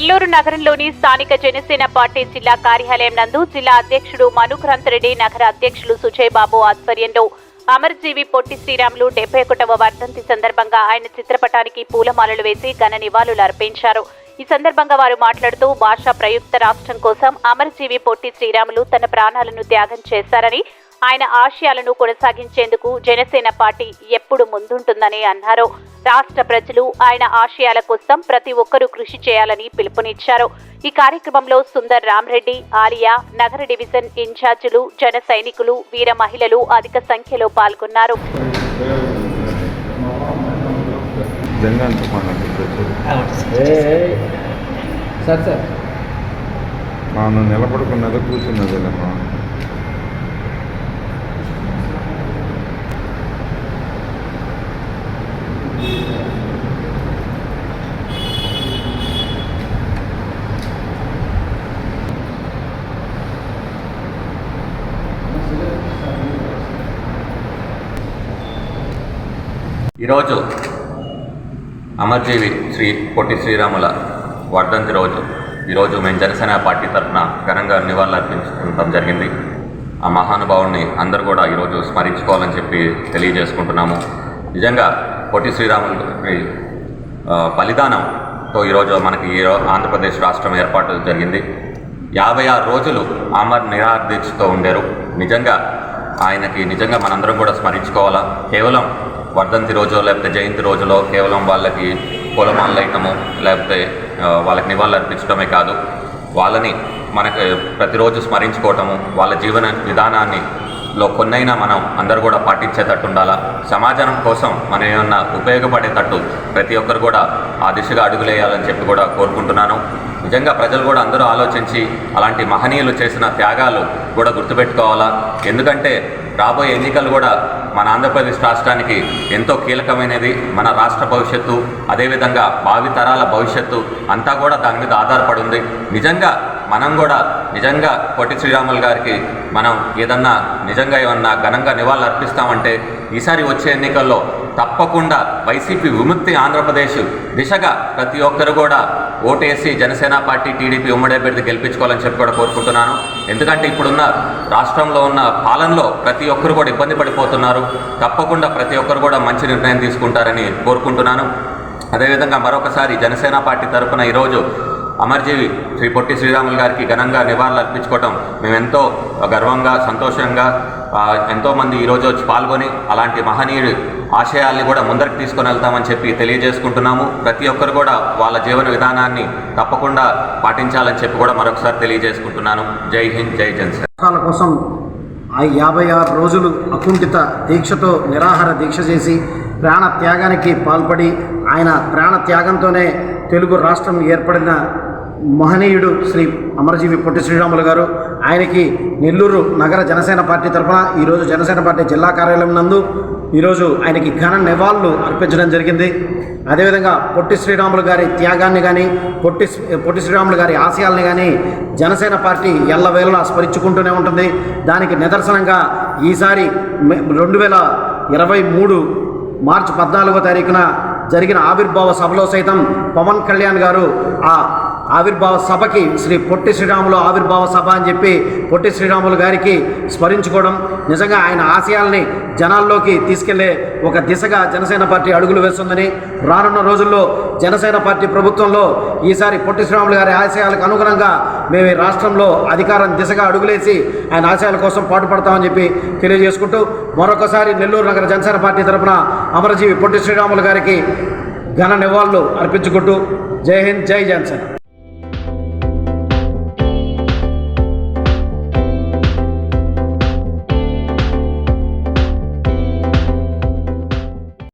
నెల్లూరు నగరంలోని స్థానిక జనసేన పార్టీ జిల్లా కార్యాలయం నందు జిల్లా అధ్యక్షుడు మనుక్రాంత్ రెడ్డి నగర అధ్యక్షులు సుజయ్ బాబు ఆధ్వర్యంలో అమరజీవి పొట్టి శ్రీరాములు డెబ్బై ఒకటవ వర్ధంతి సందర్భంగా ఆయన చిత్రపటానికి పూలమాలలు వేసి ఘన నివాళులు అర్పించారు. ఈ సందర్భంగా వారు మాట్లాడుతూ భాషా ప్రయుక్త రాష్ట్రం కోసం అమరజీవి పొట్టి శ్రీరాములు తన ప్రాణాలను త్యాగం చేశారని ఆయన ఆశయాలను కొనసాగించేందుకు జనసేన పార్టీ ఎప్పుడు ముందుంటుందని అన్నారు. రాష్ట్ర ప్రజలు ఆయన ఆశయాల కోసం ప్రతి ఒక్కరూ కృషి చేయాలని పిలుపునిచ్చారు. ఈ కార్యక్రమంలో సుందర్ రామ్రెడ్డి ఆలియా నగర డివిజన్ ఇన్ఛార్జీలు జన సైనికులు వీర మహిళలు అధిక సంఖ్యలో పాల్గొన్నారు. నిలబడుకున్నదో కూర్చున్నదేలేమ్మా ఈరోజు అమర్జీవి శ్రీ పొట్టి శ్రీరాముల వర్ధంతి రోజు. ఈరోజు మేము జనసేన పార్టీ తరఫున ఘనంగా నివాళులర్పించుకుంటాం జరిగింది. ఆ మహానుభావుడిని అందరూ కూడా ఈరోజు స్మరించుకోవాలని చెప్పి తెలియజేసుకుంటున్నాము. నిజంగా పొట్టి శ్రీరాములు బలిదానంతో ఈరోజు మనకి ఈ ఆంధ్రప్రదేశ్ రాష్ట్రం ఏర్పాటు జరిగింది. యాభై ఆరు రోజులు అమర్ నిరాదీక్షతో ఉండారు. నిజంగా ఆయనకి నిజంగా మనందరం కూడా స్మరించుకోవాలా? కేవలం వర్ధంతి రోజు లేకపోతే జయంతి రోజులో కేవలం వాళ్ళకి పూలమాలలు వేయటము లేకపోతే వాళ్ళకి నివాళులు అర్పించడమే కాదు. వాళ్ళని మనకు ప్రతిరోజు స్మరించుకోవటము వాళ్ళ జీవన విధానాన్ని లో కొన్నైనా మనం అందరూ కూడా పాటించేటట్టు ఉండాలా? సమాజం కోసం మనం ఏమన్నా ఉపయోగపడేటట్టు ప్రతి ఒక్కరు కూడా ఆ దిశగా అడుగులేయాలని చెప్పి కూడా కోరుకుంటున్నాను. నిజంగా ప్రజలు కూడా అందరూ ఆలోచించి అలాంటి మహనీయులు చేసిన త్యాగాలు కూడా గుర్తుపెట్టుకోవాలా? ఎందుకంటే రాబోయే ఎన్నికలు కూడా మన ఆంధ్రప్రదేశ్ రాష్ట్రానికి ఎంతో కీలకమైనది మన రాష్ట్ర భవిష్యత్తు అదేవిధంగా భావితరాల భవిష్యత్తు అంతా కూడా దాని మీద ఆధారపడి ఉంది. నిజంగా మనం కూడా నిజంగా పొట్టి శ్రీరాములు గారికి మనం ఏదన్నా నిజంగా ఏమన్నా ఘనంగా నివాళులు అర్పిస్తామంటే ఈసారి వచ్చే ఎన్నికల్లో తప్పకుండా వైసీపీ విముక్తి ఆంధ్రప్రదేశ్ దిశగా ప్రతి ఒక్కరు కూడా ఓటేసి జనసేన పార్టీ టీడీపీ ఉమ్మడి అభ్యర్థి గెలిపించుకోవాలని చెప్పి కూడా కోరుకుంటున్నాను. ఎందుకంటే ఇప్పుడున్న రాష్ట్రంలో ఉన్న పాలనలో ప్రతి ఒక్కరు కూడా ఇబ్బంది పడిపోతున్నారు. తప్పకుండా ప్రతి ఒక్కరు కూడా మంచి నిర్ణయం తీసుకుంటారని కోరుకుంటున్నాను. అదేవిధంగా మరొకసారి జనసేన పార్టీ తరఫున ఈరోజు అమర్జీవి శ్రీ పొట్టి శ్రీరాములు గారికి ఘనంగా నివాళులు అర్పించుకోవటం. మేమెంతో గర్వంగా సంతోషంగా ఎంతోమంది ఈరోజు వచ్చి పాల్గొని అలాంటి మహనీయుడి ఆశయాల్ని కూడా ముందరికి తీసుకొని వెళ్తామని చెప్పి తెలియజేసుకుంటున్నాము. ప్రతి ఒక్కరు కూడా వాళ్ళ జీవన విధానాన్ని తప్పకుండా పాటించాలని చెప్పి కూడా మరొకసారి తెలియజేసుకుంటున్నాను. జై హింద్ జై జనసేన. కోసం ఆ యాభై ఆరు రోజులు అకుంఠిత దీక్షతో నిరాహార దీక్ష చేసి ప్రాణ త్యాగానికి పాల్పడి ఆయన ప్రాణ త్యాగంతోనే తెలుగు రాష్ట్రం ఏర్పడిన మహనీయుడు శ్రీ అమరజీవి పొట్టి శ్రీరాములు గారు. ఆయనకి నెల్లూరు నగర జనసేన పార్టీ తరఫున ఈరోజు జనసేన పార్టీ జిల్లా కార్యాలయం నందు ఈరోజు ఆయనకి ఘన నివాళులు అర్పించడం జరిగింది. అదేవిధంగా పొట్టి శ్రీరాములు గారి త్యాగాన్ని కానీ పొట్టి పొట్టి శ్రీరాములు గారి ఆశయాల్ని కానీ జనసేన పార్టీ ఎల్లవేళలా స్మరించుకుంటూనే ఉంటుంది. దానికి నిదర్శనంగా ఈసారి రెండు వేల ఇరవై మూడు మార్చి పద్నాలుగో తారీఖున జరిగిన ఆవిర్భావ సభలో సైతం పవన్ కళ్యాణ్ గారు ఆ ఆవిర్భావ సభకి శ్రీ పొట్టి శ్రీరాములు ఆవిర్భావ సభ అని చెప్పి పొట్టి శ్రీరాములు గారికి స్మరించుకోవడం నిజంగా ఆయన ఆశయాల్ని జనాల్లోకి తీసుకెళ్ళే ఒక దిశగా జనసేన పార్టీ అడుగులు వేస్తుందని రానున్న రోజుల్లో జనసేన పార్టీ ప్రభుత్వంలో ఈసారి పొట్టి శ్రీరాములు గారి ఆశయాలకు అనుగుణంగా మేము ఈ రాష్ట్రంలో అధికారం దిశగా అడుగులేసి ఆయన ఆశయాల కోసం పాటుపడతామని చెప్పి తెలియజేసుకుంటూ మరొకసారి నెల్లూరు నగర జనసేన పార్టీ తరఫున అమరజీవి పొట్టి శ్రీరాములు గారికి ఘన నివాళులు అర్పించుకుంటూ జై హింద్ జై జనసేన.